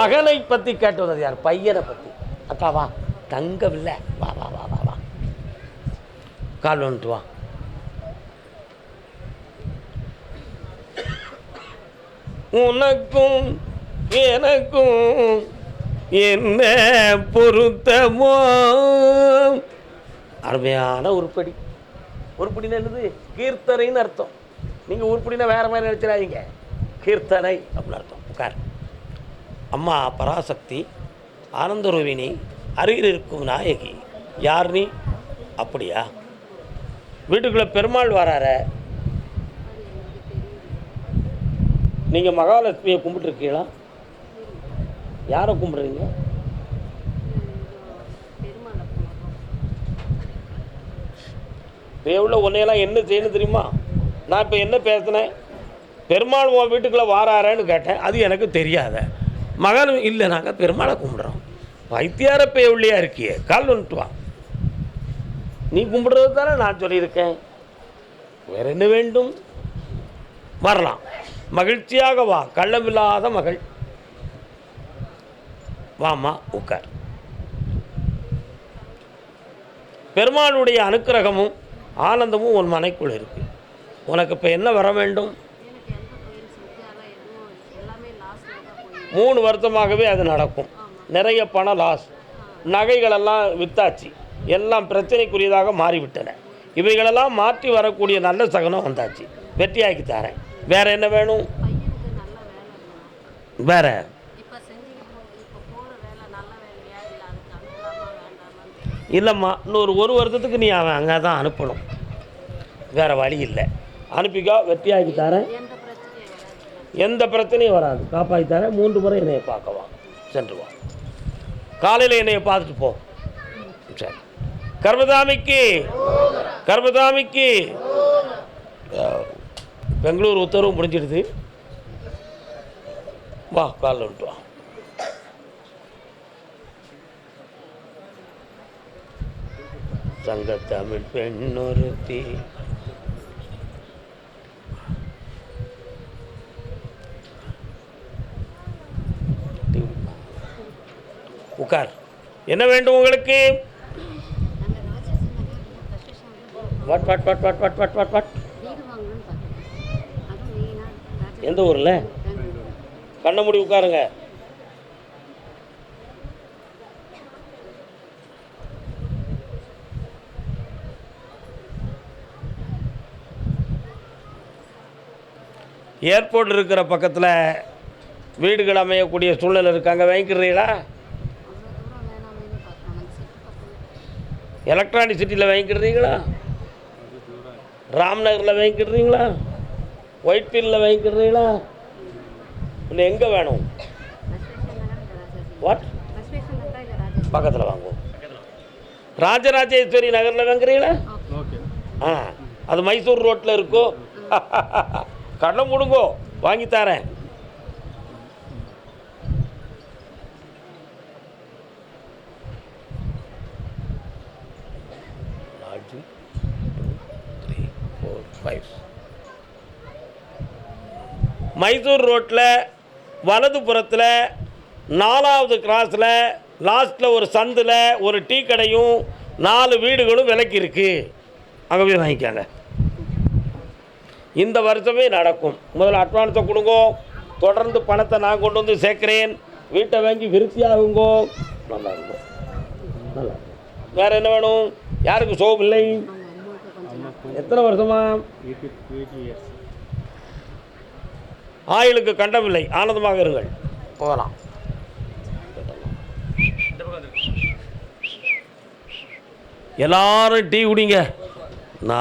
மகனை பற்றி கேட்டு வந்தது யார்? பையனை பற்றி அக்கா வா. தங்கவில்லை. வா வா வா வா வா. கால் வந்துட்டு வா. உனக்கும் எனக்கும் என்ன பொருத்தமோ? அருமையான உருப்படி. உருப்படினா என்னது? கீர்த்தனைன்னு அர்த்தம். நீங்கள் உருப்படினா வேற மாதிரி நினச்சிடாதீங்க. கீர்த்தனை அப்படின்னு அர்த்தம். உட்கார். அம்மா பராசக்தி ஆனந்தரூபிணி அருகில் இருக்கும் நாயகி. யார் நீ? அப்படியா? வீட்டுக்குள்ளே பெருமாள் வராற நீங்கள் மகாலட்சுமியை கும்பிட்டுருக்கீங்களா? யாரை கும்பிடுறீங்க? தேவுல உன்னையெல்லாம் என்ன செய்யணும் தெரியுமா? நான் இப்போ என்ன பேசினேன்? பெருமாள் உன் வீட்டுக்குள்ளே வாராரன்னு கேட்டேன். அது எனக்கு தெரியாத. மகனும் இல்லை நாங்கள் பெருமாளை கும்பிடுறோம். வைத்தியார பேவுள்ளியா இருக்கியே கால் வந்துட்டு வா. நீ கும்பிடுறது தானே நான் சொல்லியிருக்கேன். வேற என்ன வேண்டும்? வரலாம். மகிழ்ச்சியாக வா கள்ளமில்லாத மகள். வாமா உட்கார் பெருமாளுடைய அனுக்கிரகமும் ஆனந்தமும் உன் மனைக்குள் இருக்கு. உனக்கு இப்போ என்ன வர வேண்டும் எனக்கு எந்த பயிர் செஞ்சு அதெல்லாம் எதுவும் எல்லாமே லாஸ்ட்டில் தான் போய் மூணு வருஷமாகவே அது நடக்கும். நிறைய பணம் லாஸ் நகைகளெல்லாம் வித்தாச்சு. எல்லாம் பிரச்சனைக்குரியதாக மாறிவிட்டன. இவைகளெல்லாம் மாற்றி வரக்கூடிய நல்ல சகனம் வந்தாச்சு. வெற்றியாக்கி தரேன். வேற என்ன வேணும்? வேறு. வேற இல்லைம்மா இன்னொரு ஒரு வருஷத்துக்கு நீ அவன் அங்கே தான் அனுப்பணும். வேறு வழி இல்லை. அனுப்பிக்கோ வெற்றியாக்கி தரேன். எந்த பிரச்சனையும் வராது. காப்பாற்றி தரேன். மூன்று முறை என்னையை பார்க்கவா சென்று வா. காலையில் என்னையை பார்த்துட்டு போ. சரி. கர்மதாமிக்கு கர்மதாமிக்கு பெங்களூர் உத்தரவு முடிஞ்சிடுது வா காலில் விட்டு வா. சங்கத்தமிழ் பெண்ணொருத்தி உட்கார் என்ன வேண்டும் உங்களுக்கு? What what what what what what what what எந்த ஊரில்? பெங்களூர் கண்ணை மூடி உட்காருங்க. ஏர்போர்ட் இருக்கிற பக்கத்தில் வீடுகள் அமையக்கூடிய சூழ்நிலை இருக்காங்க. வாங்கிக்கிறீங்களா? எலக்ட்ரானிக் சிட்டியில் வாங்கிக்கிடுறீங்களா? ராம்நகரில் வாங்கிக்கிடுறீங்களா? ஒயிட் ஃபீல்டில் வாங்கிக்கிடுறீங்களா? இன்னும் எங்கே வேணும்? வாட் பக்கத்தில் வாங்குவோம். ராஜராஜேஸ்வரி நகரில் வாங்குறீங்களா? ஆ அது மைசூர் ரோட்டில் இருக்கோ கண்ணை முடுங்கோ வாங்கித்தாரேன் ஃபைவ் மைசூர் ரோட்டில் வலது புறத்தில் நாலாவது கிராஸில் லாஸ்ட்டில் ஒரு சந்தில் ஒரு டீ கடையும் நாலு வீடுகளும் விலைக்கு இருக்குது அங்கே போய் வாங்கிக்காங்க. இந்த வருஷமே நடக்கும். முதல்ல அட்வான்ஸை கொடுங்கோ. தொடர்ந்து பணத்தை நான் கொண்டு வந்து சேர்க்குறேன். வீட்டை வாங்கி விருத்தியாகுங்கோ நல்லா இருக்கும். நல்லா வேறு என்ன வேணும்? யாருக்கு சோகம் இல்லை? எத்தனை வருஷமா? ஆயுளுக்கு கண்டமில்லை ஆனந்தமாக இருங்கள். போகலாம். எல்லாரும் டீ குடிங்க. நான்